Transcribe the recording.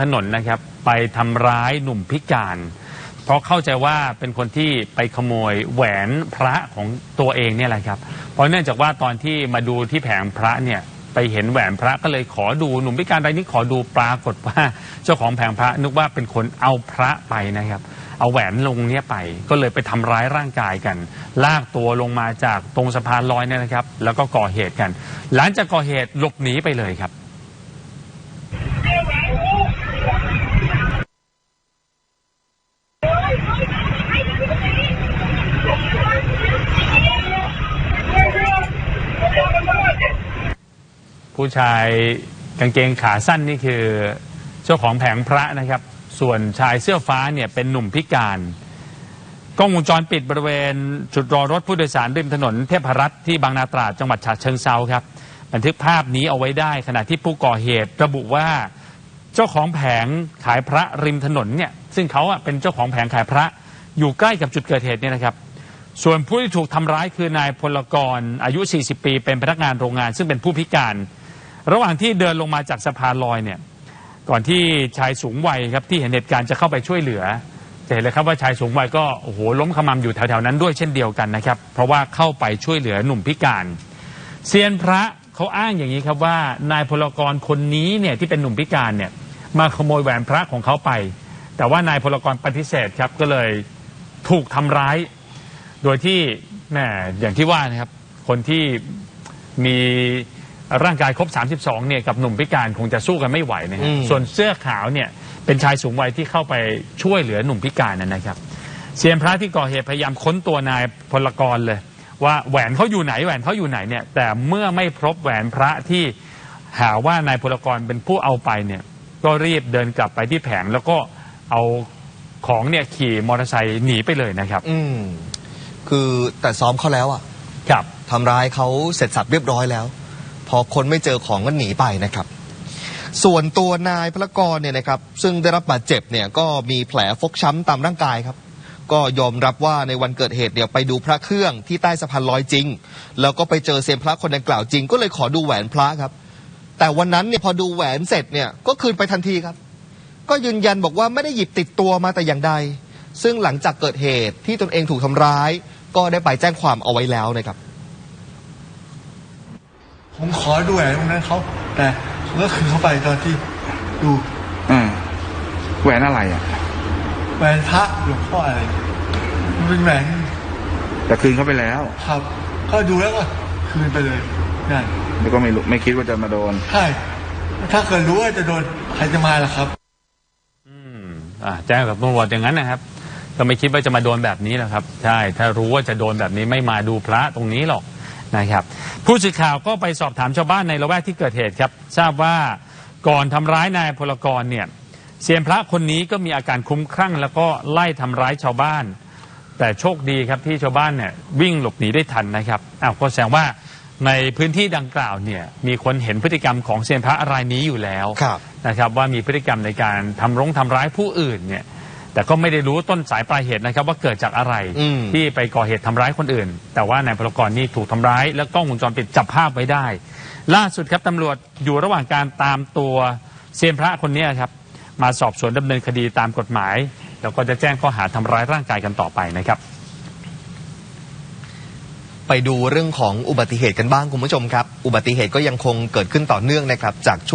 ถนนนะครับ ไปทำร้ายหนุ่มพิการ เพราะเข้าใจว่าเป็นคนที่ไปขโมยแหวนพระของตัวเองเนี่ยแหละครับ เพราะเนื่องจากว่าตอนที่มาดูที่แผงพระเนี่ยไปเห็นแหวนพระก็เลยขอดูหนุ่มพิการรายนี้ขอดูปรากฏว่าเจ้าของแผงพระนึกว่าเป็นคนเอาพระไปนะครับ เอาแหวนลงเนี้ยไป ก็เลยไปทำร้ายร่างกายกัน ลากตัวลงมาจากตรงสะพานลอยเนี่ยนะครับ แล้วก็ก่อเหตุกัน หลังจากก่อเหตุหลบหนีไปเลยครับ ผู้ชายกางเกงขาสั้นนี่คือเจ้าของแผงพระนะครับ ส่วนชายเสื้อฟ้าเนี่ยเป็นหนุ่มพิการกล้องวงจรปิดบริเวณจุดรอรถผู้โดยสารริมถนนเทพรัตน์ที่บางนาตราดจังหวัดฉะเชิงเซาครับ บันทึกภาพนี้เอาไว้ได้ขณะที่ผู้ก่อเหตุระบุว่าเจ้าของแผงขายพระริมถนนเนี่ยซึ่งเขาอะเป็นเจ้าของแผงขายพระอยู่ใกล้กับจุดเกิดเหตุเนี่ยนะครับ ส่วนผู้ที่ถูกทำร้ายคือนายพลกรอายุ 40 ปี เป็นพนักงานโรงงาน ซึ่งเป็นผู้พิการ ระหว่างที่เดินลงมาจากสะพานลอยเนี่ยก่อนที่ชายสูงวัยครับที่เห็นเหตุการณ์จะเข้าไปช่วยเหลือจะเห็นเลยครับว่าชายสูงวัยก็โอ้โหล้มขมำอยู่แถวๆนั้นด้วยเช่นเดียวกันนะครับ เพราะว่าเข้าไปช่วยเหลือหนุ่มพิการเซียนพระเขาอ้างอย่างนี้ครับว่านายพลกรคนนี้เนี่ยที่เป็นหนุ่มพิการเนี่ยมาขโมยแหวนพระของเขาไป แต่ว่านายพลกรปฏิเสธครับก็เลยถูกทำร้าย โดยที่แหมอย่างที่ว่านะครับคนที่มี ร่างกายครบ 32 เนี่ยกับหนุ่มพิการคงจะสู้กันไม่ไหวนะฮะอืมส่วนเสื้อขาวเนี่ยเป็นชายสูงวัยที่เข้าไปช่วยเหลือหนุ่มพิการนะนะครับเซียนพระที่ก่อเหตุพยายามค้นตัวนายพลกรเลย ว่าแหวนเขาอยู่ไหนแหวนเขาอยู่ไหนเนี่ย แต่เมื่อไม่พบแหวนพระที่หาว่านายพลกรเป็นผู้เอาไปเนี่ย ก็รีบเดินกลับไปที่แผงแล้วก็เอาของเนี่ยขี่มอเตอร์ไซค์หนีไปเลยนะครับ อืมคือแต่ซ้อมเขาแล้วอะครับทำร้ายเขาเสร็จสับเรียบร้อยแล้ว พอคนไม่เจอของก็หนีไปนะครับ ส่วนตัวนายพระกรเนี่ยนะครับซึ่งได้รับบาดเจ็บเนี่ยก็มีแผลฟกช้ำตามร่างกายครับ ก็ยอมรับว่าในวันเกิดเหตุเนี่ยไปดูพระเครื่องที่ใต้สะพานลอยจริง แล้วก็ไปเจอเซียนพระคนดังกล่าวจริง ก็เลยขอดูแหวนพระครับ แต่วันนั้นเนี่ยพอดูแหวนเสร็จเนี่ยก็คืนไปทันทีครับ ก็ยืนยันบอกว่าไม่ได้หยิบติดตัวมาแต่อย่างใด ซึ่งหลังจากเกิดเหตุที่ตนเองถูกทำร้าย ก็ได้ไปแจ้งความเอาไว้แล้วนะครับ ผมขอดูแหวนตรงนั้นเขาแต่เขาก็คืนเข้าไปตอนที่ดูอ่าแหวนอะไรอะแหวนพระหลวงพ่ออะไรมันเป็นแหวนแต่คืนเขาไปแล้ว ครับ ก็ดูแล้วก็คืนไปเลยนั่นแล้วก็ไม่รู้ไม่คิดว่าจะมาโดนใช่ถ้าเกิดรู้ว่าจะโดนใครจะมาล่ะครับ อืมอ่าแจ้งกับตำรวจอย่างนั้นนะครับก็ไม่คิดว่าจะมาโดนแบบนี้แหละครับ ใช่ ถ้ารู้ว่าจะโดนแบบนี้ไม่มาดูพระตรงนี้หรอก นะครับผู้สื่อข่าวก็ไปสอบถามชาวบ้านในละแวกที่เกิดเหตุครับ ทราบว่าก่อนทำร้ายนายพลกรเนี่ยเซียนพระคนนี้ก็มีอาการคลุ้มคลั่ง แล้วก็ไล่ทำร้ายชาวบ้าน แต่โชคดีครับที่ชาวบ้านเนี่ยวิ่งหลบหนีได้ทันนะครับอ้าวก็แสดงว่าในพื้นที่ดังกล่าวเนี่ยมีคนเห็นพฤติกรรมของเซียนพระรายนี้อยู่แล้วครับนะครับว่ามีพฤติกรรมในการทำร้งทำร้ายผู้อื่นเนี่ย แต่ก็ไม่ได้รู้ต้นสายปลายเหตุนะครับ ว่าเกิดจากอะไรอืม ที่ไปก่อเหตุทำร้ายคนอื่น แต่ว่านายพลกรนี่ถูกทำร้าย แล้วกล้องวงจรปิดจับภาพไว้ได้ ล่าสุดครับตำรวจอยู่ระหว่างการตามตัวเซียนพระคนเนี้ยครับ มาสอบสวนดำเนินคดีตามกฎหมาย แล้วก็จะแจ้งข้อหาทำร้ายร่างกายกันต่อไปนะครับ ไปดูเรื่องของอุบัติเหตุกันบ้างคุณผู้ชมครับ อุบัติเหตุก็ยังคงเกิดขึ้นต่อเนื่องนะครับจากช่วง